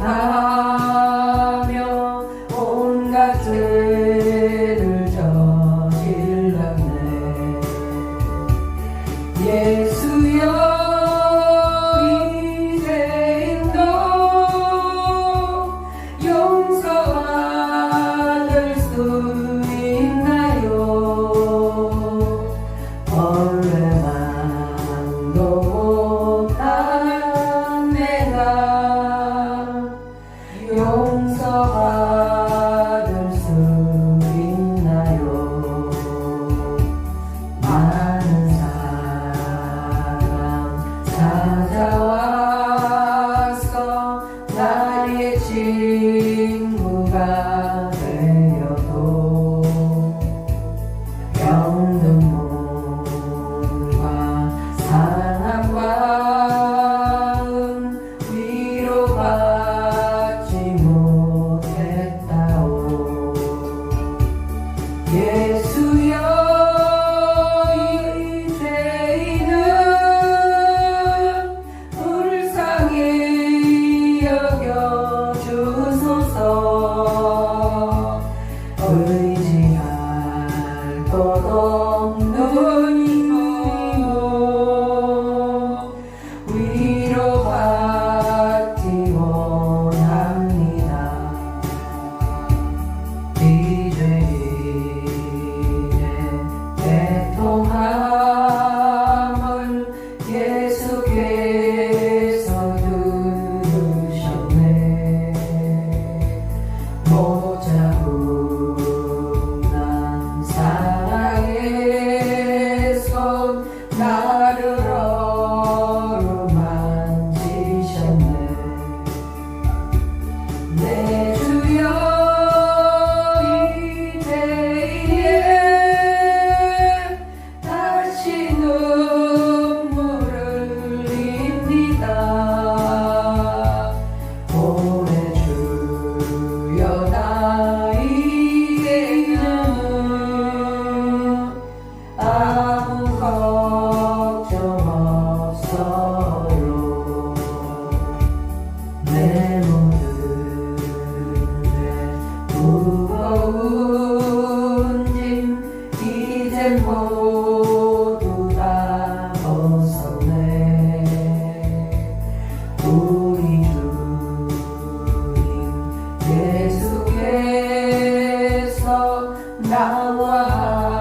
하며 온갖 죄를 저질렀네. 예수 계속해서 나와